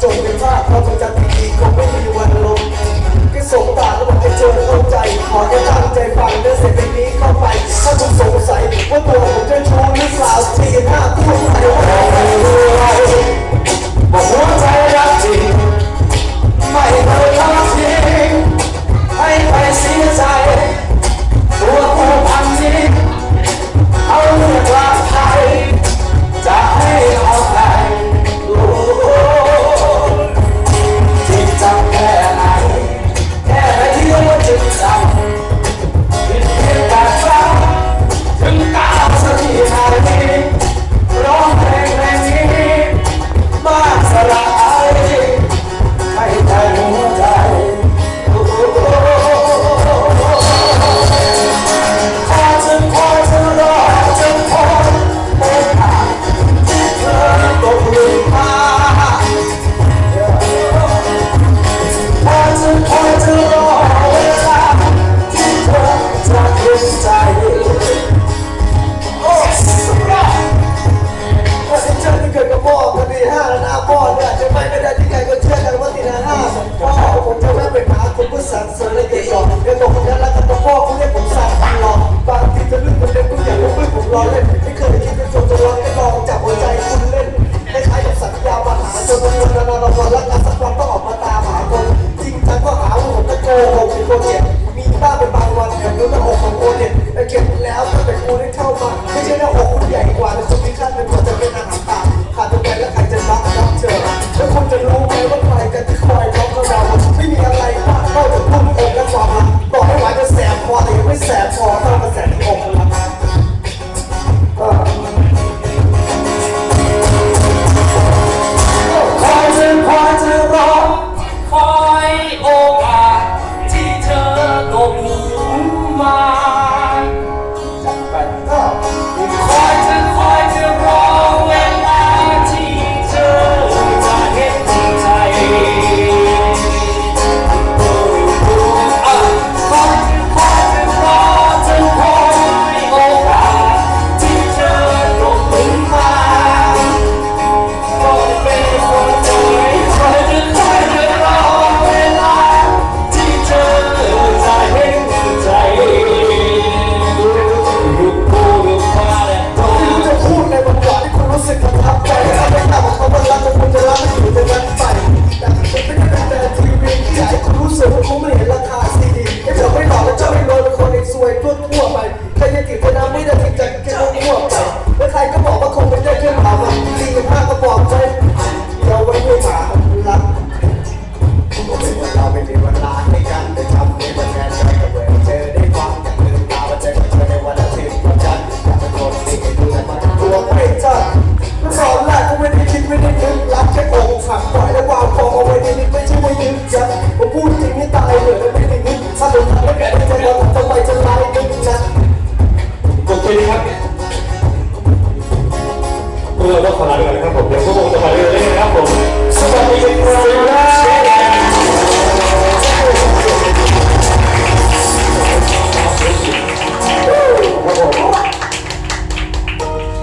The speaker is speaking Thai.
걱정돼. รอเล่นไม่เคยคิดเป็นส่วจะรัแค่ลองจับหัวใจคุณเล่นคล้ายๆกสัญญาปัญหาจนมันวนนานๆวันรักกันสักวันต้องออกมาตามหาคนจริงจังก็หาว่าผมตะโกหกเป็นโปรเจกต์มีบ้างเป็นบางวันแถมรู้หน้าอกของคนเน็ตแต่เก็บแล้วตั้แต่กูได้เข้ามาไม่ใช่หน้าอกคุณใหญ่กว่าแต่สุณที่คาเป็นคนจะเป็นอาหารตาขาดตัวไปแล้วใครจะรักรับเจอแล้วคุณจะรู้ไหมว่าใครกันที่คอยร้องกระดาไม่มีอะไรมากนอกจากพูดเองและความรักบอกให้หวานจะแสบคอแต่ยังไม่แสบคอเท่ากับแสบ ม่เห็นราคา